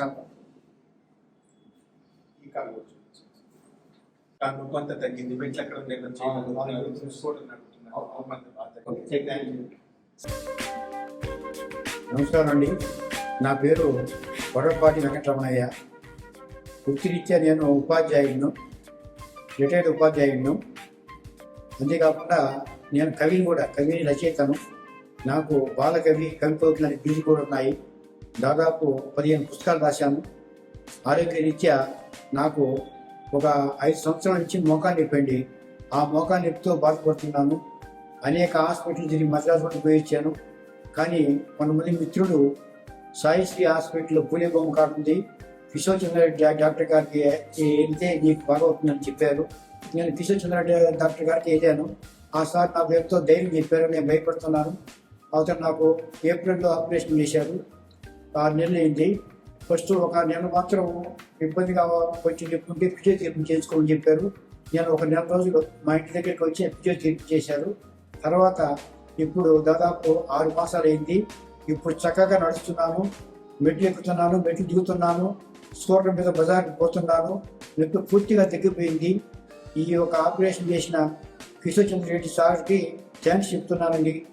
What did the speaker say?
చాలా. ఈ కాలు కాలు అంతా తగ్గింది. మెట్లు ఎక్కడ నేను నమస్కారం అండి. నా పేరు వడపాటి వెంకటరమణయ్య. వృత్తిరీత్యా నేను ఉపాధ్యాయులను రిటైర్డ్ ఉపాధ్యాయులను అంతేకాకుండా నేను కవిని కూడా కవిని రచయితను. నాకు బాలకవి కవిపోతున్న బిజీ కూడా ఉన్నాయి. దాదాపు పదిహేను పుస్తకాలు రాశాను. ఆరోగ్యరీత్యా నాకు ఒక ఐదు సంవత్సరాల నుంచి మోకాలు నొప్పండి. ఆ మోకాలు నొప్పితో బాధపడుతున్నాను. అనేక హాస్పిటల్ తిరిగి మద్రాసు వరకు పోయి ఇచ్చాను కానీ కొంతమంది మిత్రుడు సాయిశ్రీ హాస్పిటల్ పూలే బొమ్మ కార్డు ఉంది. డాక్టర్ గారికి వెళ్తే నీకు బాగవుతుందని చెప్పారు. నేను కిషోచంద్రారెడ్డి డాక్టర్ గారికి వెళ్ళాను. ఆ సార్ నా పేరుతో ధైర్యం చెప్పారు నేను భయపడుతున్నాను. అవతల నాకు ఏప్రిల్లో ఆపరేషన్ చేశారు. ఆరు నెలలు అయింది. ఫస్ట్ ఒక నెల మాత్రం ఇబ్బందిగా వచ్చి చెప్పుకుంటే ఫిజియోథెరపీ చేసుకోమని చెప్పారు. నేను ఒక నెల రోజులు మా ఇంటి దగ్గరికి వచ్చి ఫిజియోథెరపీ చేశారు. తర్వాత ఇప్పుడు దాదాపు ఆరు మాసాలు అయింది. ఇప్పుడు చక్కగా నడుస్తున్నాను. మెట్లు ఎక్కుతున్నాను మెట్లు దిగుతున్నాను. స్కూటర్ మీద బజార్కి పోతున్నాను. నొప్పి పూర్తిగా తగ్గిపోయింది. ఈ యొక్క ఆపరేషన్ చేసిన కిషోర్ చంద్ర రెడ్డి సార్కి థ్యాంక్స్ చెప్తున్నానండి.